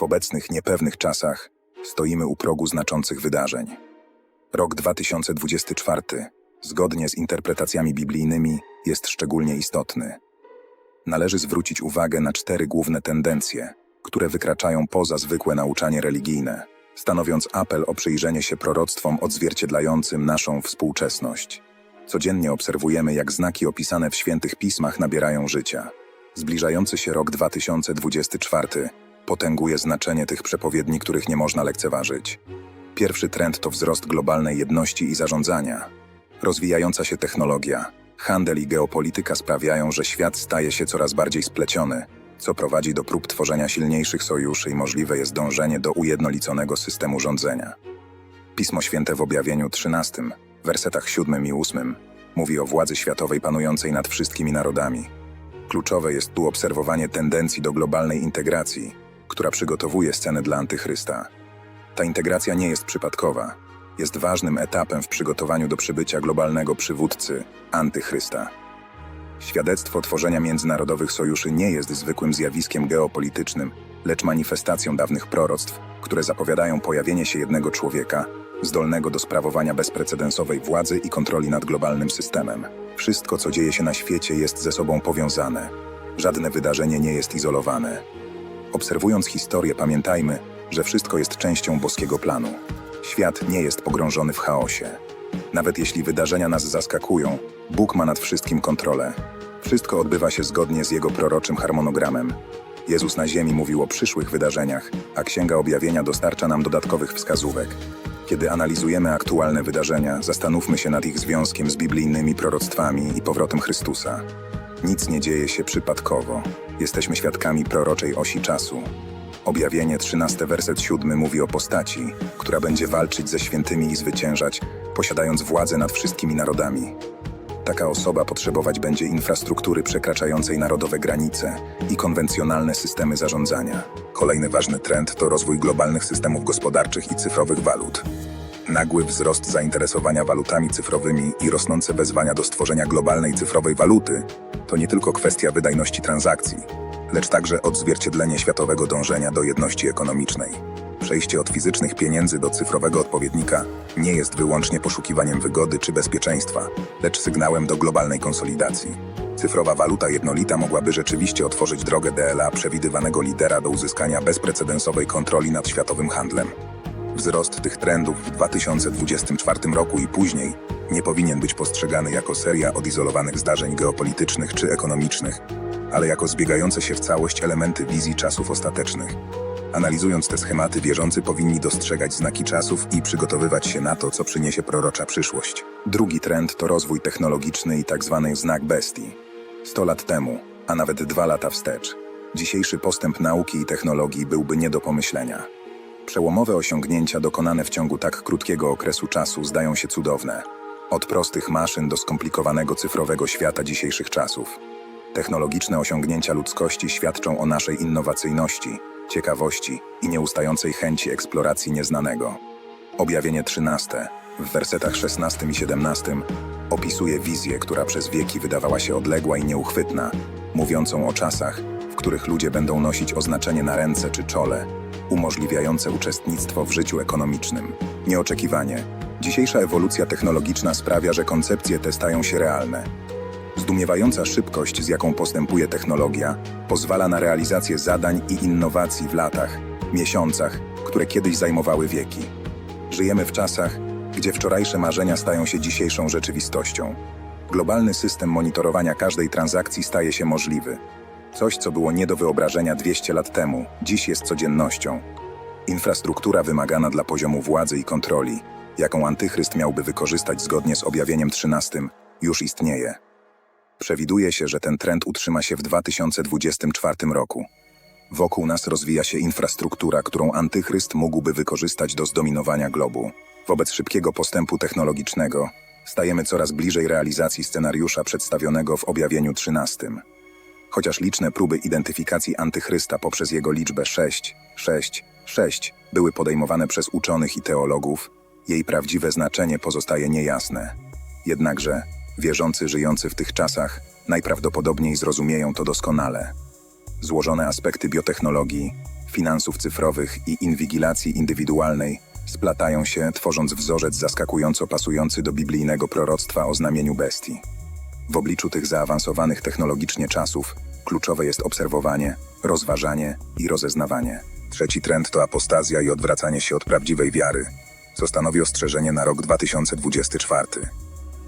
W obecnych niepewnych czasach stoimy u progu znaczących wydarzeń. Rok 2024, zgodnie z interpretacjami biblijnymi, jest szczególnie istotny. Należy zwrócić uwagę na cztery główne tendencje, które wykraczają poza zwykłe nauczanie religijne, stanowiąc apel o przyjrzenie się proroctwom odzwierciedlającym naszą współczesność. Codziennie obserwujemy, jak znaki opisane w świętych pismach nabierają życia. Zbliżający się rok 2024 potęguje znaczenie tych przepowiedni, których nie można lekceważyć. Pierwszy trend to wzrost globalnej jedności i zarządzania. Rozwijająca się technologia, handel i geopolityka sprawiają, że świat staje się coraz bardziej spleciony, co prowadzi do prób tworzenia silniejszych sojuszy i możliwe jest dążenie do ujednoliconego systemu rządzenia. Pismo Święte w objawieniu 13, wersetach 7 i 8 mówi o władzy światowej panującej nad wszystkimi narodami. Kluczowe jest tu obserwowanie tendencji do globalnej integracji, która przygotowuje scenę dla antychrysta. Ta integracja nie jest przypadkowa, jest ważnym etapem w przygotowaniu do przybycia globalnego przywódcy, antychrysta. Świadectwo tworzenia międzynarodowych sojuszy nie jest zwykłym zjawiskiem geopolitycznym, lecz manifestacją dawnych proroctw, które zapowiadają pojawienie się jednego człowieka, zdolnego do sprawowania bezprecedensowej władzy i kontroli nad globalnym systemem. Wszystko, co dzieje się na świecie, jest ze sobą powiązane. Żadne wydarzenie nie jest izolowane. Obserwując historię, pamiętajmy, że wszystko jest częścią boskiego planu. Świat nie jest pogrążony w chaosie. Nawet jeśli wydarzenia nas zaskakują, Bóg ma nad wszystkim kontrolę. Wszystko odbywa się zgodnie z jego proroczym harmonogramem. Jezus na ziemi mówił o przyszłych wydarzeniach, a Księga Objawienia dostarcza nam dodatkowych wskazówek. Kiedy analizujemy aktualne wydarzenia, zastanówmy się nad ich związkiem z biblijnymi proroctwami i powrotem Chrystusa. Nic nie dzieje się przypadkowo. Jesteśmy świadkami proroczej osi czasu. Objawienie 13 werset 7 mówi o postaci, która będzie walczyć ze świętymi i zwyciężać, posiadając władzę nad wszystkimi narodami. Taka osoba potrzebować będzie infrastruktury przekraczającej narodowe granice i konwencjonalne systemy zarządzania. Kolejny ważny trend to rozwój globalnych systemów gospodarczych i cyfrowych walut. Nagły wzrost zainteresowania walutami cyfrowymi i rosnące wezwania do stworzenia globalnej cyfrowej waluty to nie tylko kwestia wydajności transakcji, lecz także odzwierciedlenie światowego dążenia do jedności ekonomicznej. Przejście od fizycznych pieniędzy do cyfrowego odpowiednika nie jest wyłącznie poszukiwaniem wygody czy bezpieczeństwa, lecz sygnałem do globalnej konsolidacji. Cyfrowa waluta jednolita mogłaby rzeczywiście otworzyć drogę DLA przewidywanego lidera do uzyskania bezprecedensowej kontroli nad światowym handlem. Wzrost tych trendów w 2024 roku i później nie powinien być postrzegany jako seria odizolowanych zdarzeń geopolitycznych czy ekonomicznych, ale jako zbiegające się w całość elementy wizji czasów ostatecznych. Analizując te schematy, wierzący powinni dostrzegać znaki czasów i przygotowywać się na to, co przyniesie prorocza przyszłość. Drugi trend to rozwój technologiczny i tzw. znak bestii. 100 lat temu, a nawet dwa lata wstecz, dzisiejszy postęp nauki i technologii byłby nie do pomyślenia. Przełomowe osiągnięcia dokonane w ciągu tak krótkiego okresu czasu zdają się cudowne. Od prostych maszyn do skomplikowanego cyfrowego świata dzisiejszych czasów. Technologiczne osiągnięcia ludzkości świadczą o naszej innowacyjności, ciekawości i nieustającej chęci eksploracji nieznanego. Objawienie 13, w wersetach 16 i 17, opisuje wizję, która przez wieki wydawała się odległa i nieuchwytna, mówiącą o czasach, w których ludzie będą nosić oznaczenie na ręce czy czole, umożliwiające uczestnictwo w życiu ekonomicznym. Nieoczekiwanie. Dzisiejsza ewolucja technologiczna sprawia, że koncepcje te stają się realne. Zdumiewająca szybkość, z jaką postępuje technologia, pozwala na realizację zadań i innowacji w latach, miesiącach, które kiedyś zajmowały wieki. Żyjemy w czasach, gdzie wczorajsze marzenia stają się dzisiejszą rzeczywistością. Globalny system monitorowania każdej transakcji staje się możliwy. Coś, co było nie do wyobrażenia 200 lat temu, dziś jest codziennością. Infrastruktura wymagana dla poziomu władzy i kontroli, jaką antychryst miałby wykorzystać zgodnie z objawieniem 13, już istnieje. Przewiduje się, że ten trend utrzyma się w 2024 roku. Wokół nas rozwija się infrastruktura, którą antychryst mógłby wykorzystać do zdominowania globu. Wobec szybkiego postępu technologicznego stajemy coraz bliżej realizacji scenariusza przedstawionego w objawieniu 13. Chociaż liczne próby identyfikacji antychrysta poprzez jego liczbę 6, 6, 6 były podejmowane przez uczonych i teologów, jej prawdziwe znaczenie pozostaje niejasne. Jednakże wierzący żyjący w tych czasach najprawdopodobniej zrozumieją to doskonale. Złożone aspekty biotechnologii, finansów cyfrowych i inwigilacji indywidualnej splatają się, tworząc wzorzec zaskakująco pasujący do biblijnego proroctwa o znamieniu bestii. W obliczu tych zaawansowanych technologicznie czasów kluczowe jest obserwowanie, rozważanie i rozeznawanie. Trzeci trend to apostazja i odwracanie się od prawdziwej wiary, co stanowi ostrzeżenie na rok 2024.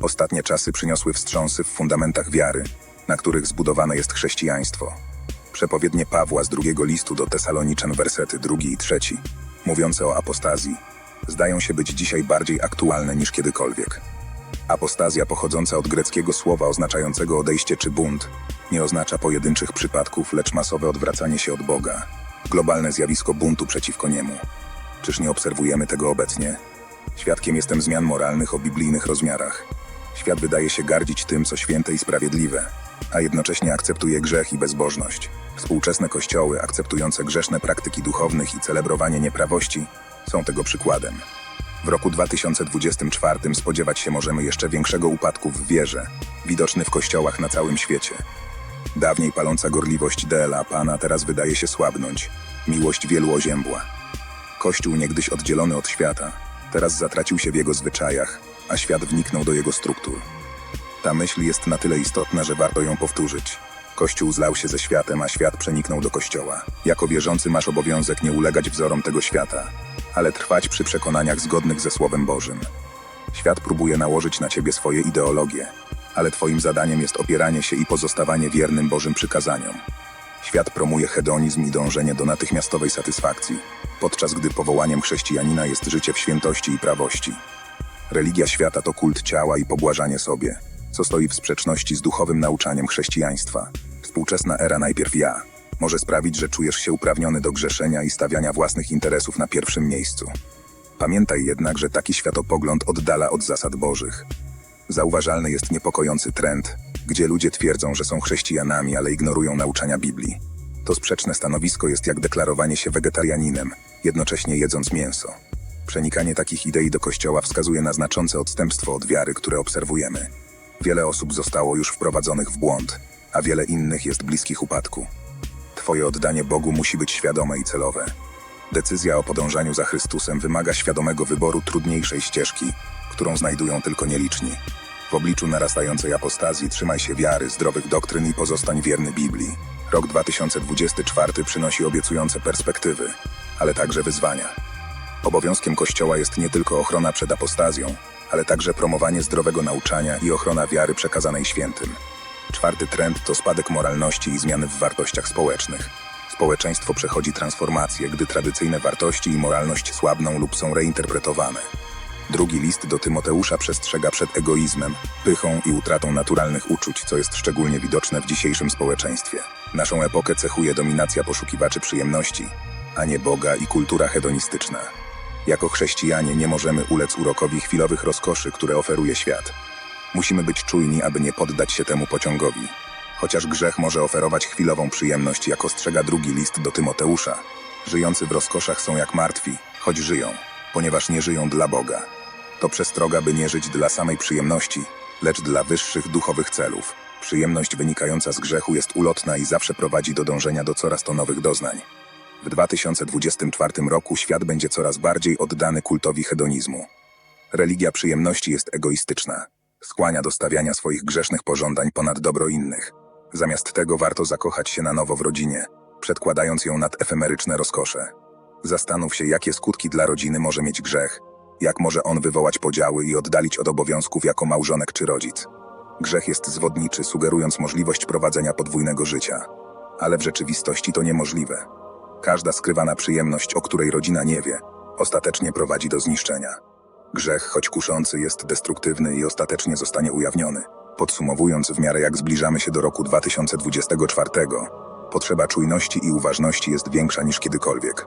Ostatnie czasy przyniosły wstrząsy w fundamentach wiary, na których zbudowane jest chrześcijaństwo. Przepowiednie Pawła z drugiego listu do Tesaloniczan, wersety drugi i trzeci, mówiące o apostazji, zdają się być dzisiaj bardziej aktualne niż kiedykolwiek. Apostazja pochodząca od greckiego słowa oznaczającego odejście czy bunt nie oznacza pojedynczych przypadków, lecz masowe odwracanie się od Boga. Globalne zjawisko buntu przeciwko niemu. Czyż nie obserwujemy tego obecnie? Świadkiem jestem zmian moralnych o biblijnych rozmiarach. Świat wydaje się gardzić tym, co święte i sprawiedliwe, a jednocześnie akceptuje grzech i bezbożność. Współczesne kościoły akceptujące grzeszne praktyki duchownych i celebrowanie nieprawości są tego przykładem. W roku 2024 spodziewać się możemy jeszcze większego upadku w wierze, widoczny w kościołach na całym świecie. Dawniej paląca gorliwość DLA Pana teraz wydaje się słabnąć, miłość wielu oziębła. Kościół niegdyś oddzielony od świata, teraz zatracił się w jego zwyczajach, a świat wniknął do jego struktur. Ta myśl jest na tyle istotna, że warto ją powtórzyć. Kościół zlał się ze światem, a świat przeniknął do kościoła. Jako wierzący masz obowiązek nie ulegać wzorom tego świata, ale trwać przy przekonaniach zgodnych ze Słowem Bożym. Świat próbuje nałożyć na ciebie swoje ideologie, ale twoim zadaniem jest opieranie się i pozostawanie wiernym Bożym przykazaniom. Świat promuje hedonizm i dążenie do natychmiastowej satysfakcji, podczas gdy powołaniem chrześcijanina jest życie w świętości i prawości. Religia świata to kult ciała i pobłażanie sobie, co stoi w sprzeczności z duchowym nauczaniem chrześcijaństwa. Współczesna era najpierw ja może sprawić, że czujesz się uprawniony do grzeszenia i stawiania własnych interesów na pierwszym miejscu. Pamiętaj jednak, że taki światopogląd oddala od zasad bożych. Zauważalny jest niepokojący trend, gdzie ludzie twierdzą, że są chrześcijanami, ale ignorują nauczania Biblii. To sprzeczne stanowisko jest jak deklarowanie się wegetarianinem, jednocześnie jedząc mięso. Przenikanie takich idei do kościoła wskazuje na znaczące odstępstwo od wiary, które obserwujemy. Wiele osób zostało już wprowadzonych w błąd, a wiele innych jest bliskich upadku. Twoje oddanie Bogu musi być świadome i celowe. Decyzja o podążaniu za Chrystusem wymaga świadomego wyboru trudniejszej ścieżki, którą znajdują tylko nieliczni. W obliczu narastającej apostazji trzymaj się wiary, zdrowych doktryn i pozostań wierny Biblii. Rok 2024 przynosi obiecujące perspektywy, ale także wyzwania. Obowiązkiem Kościoła jest nie tylko ochrona przed apostazją, ale także promowanie zdrowego nauczania i ochrona wiary przekazanej świętym. Czwarty trend to spadek moralności i zmiany w wartościach społecznych. Społeczeństwo przechodzi transformację, gdy tradycyjne wartości i moralność słabną lub są reinterpretowane. Drugi list do Tymoteusza przestrzega przed egoizmem, pychą i utratą naturalnych uczuć, co jest szczególnie widoczne w dzisiejszym społeczeństwie. Naszą epokę cechuje dominacja poszukiwaczy przyjemności, a nie Boga i kultura hedonistyczna. Jako chrześcijanie nie możemy ulec urokowi chwilowych rozkoszy, które oferuje świat. Musimy być czujni, aby nie poddać się temu pociągowi. Chociaż grzech może oferować chwilową przyjemność, jak ostrzega drugi list do Tymoteusza. Żyjący w rozkoszach są jak martwi, choć żyją, ponieważ nie żyją dla Boga. To przestroga, by nie żyć dla samej przyjemności, lecz dla wyższych duchowych celów. Przyjemność wynikająca z grzechu jest ulotna i zawsze prowadzi do dążenia do coraz to nowych doznań. W 2024 roku świat będzie coraz bardziej oddany kultowi hedonizmu. Religia przyjemności jest egoistyczna. Skłania do stawiania swoich grzesznych pożądań ponad dobro innych. Zamiast tego warto zakochać się na nowo w rodzinie, przedkładając ją nad efemeryczne rozkosze. Zastanów się, jakie skutki dla rodziny może mieć grzech, jak może on wywołać podziały i oddalić od obowiązków jako małżonek czy rodzic. Grzech jest zwodniczy, sugerując możliwość prowadzenia podwójnego życia, ale w rzeczywistości to niemożliwe. Każda skrywana przyjemność, o której rodzina nie wie, ostatecznie prowadzi do zniszczenia. Grzech, choć kuszący, jest destruktywny i ostatecznie zostanie ujawniony. Podsumowując, w miarę jak zbliżamy się do roku 2024, potrzeba czujności i uważności jest większa niż kiedykolwiek.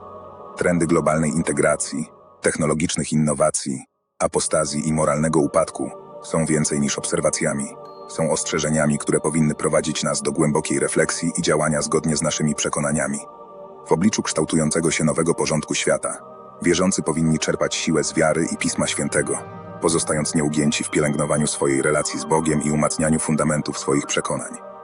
Trendy globalnej integracji, technologicznych innowacji, apostazji i moralnego upadku są więcej niż obserwacjami. Są ostrzeżeniami, które powinny prowadzić nas do głębokiej refleksji i działania zgodnie z naszymi przekonaniami. W obliczu kształtującego się nowego porządku świata, wierzący powinni czerpać siłę z wiary i Pisma Świętego, pozostając nieugięci w pielęgnowaniu swojej relacji z Bogiem i umacnianiu fundamentów swoich przekonań.